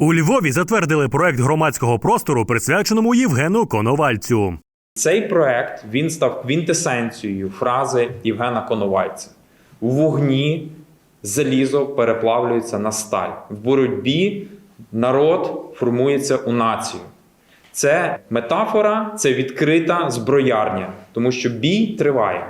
У Львові затвердили проект громадського простору, присвяченому Євгену Коновальцю. Цей проект він став квінтесенцією фрази Євгена Коновальця. У вогні залізо переплавлюється на сталь. В боротьбі народ формується у націю. Це метафора, це відкрита зброярня, тому що бій триває.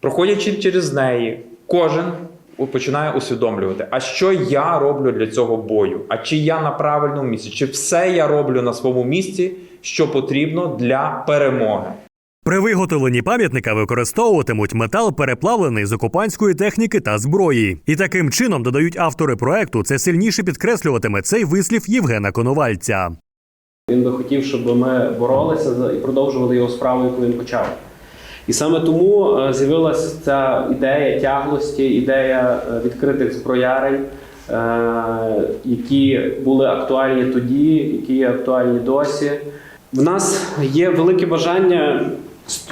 Проходячи через неї, кожен починає усвідомлювати, а що я роблю для цього бою? А чи я на правильному місці? Чи все я роблю на своєму місці, що потрібно для перемоги? При виготовленні пам'ятника використовуватимуть метал, переплавлений з окупантської техніки та зброї. І таким чином додають автори проекту, це сильніше підкреслюватиме цей вислів Євгена Коновальця. Він би хотів, щоб ми боролися за- і продовжували його справу, яку він почав. І саме тому е, з'явилася ця ідея тяглості, ідея е, відкритих зброярень, е, які були актуальні тоді, які є актуальні досі. В нас є велике бажання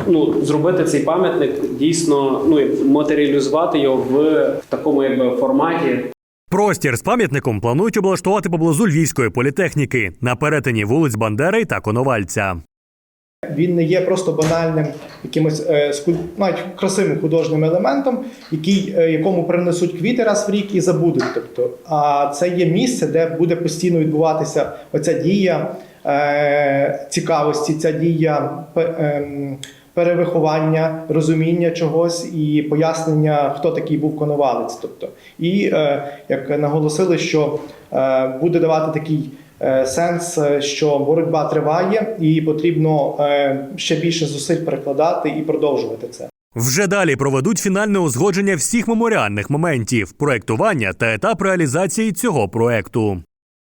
ну, зробити цей пам'ятник дійсно ну, матеріалізувати його в, в такому якби, форматі, Простір з пам'ятником планують облаштувати поблизу Львівської політехніки на перетині вулиць Бандери та Коновальця. Він не є просто банальним якимось е, навіть красивим художнім елементом, який, е, якому принесуть квіти раз в рік і забудуть. Тобто, а це є місце, де буде постійно відбуватися оця дія е, цікавості, ця дія ем, перевиховання, розуміння чогось і пояснення, хто такий був коновалець. Тобто, і як наголосили, що буде давати такий сенс, е, що боротьба триває, і потрібно е, ще більше зусиль перекладати і продовжувати це. Вже далі проведуть фінальне узгодження всіх меморіальних моментів, проектування та етап реалізації цього проекту.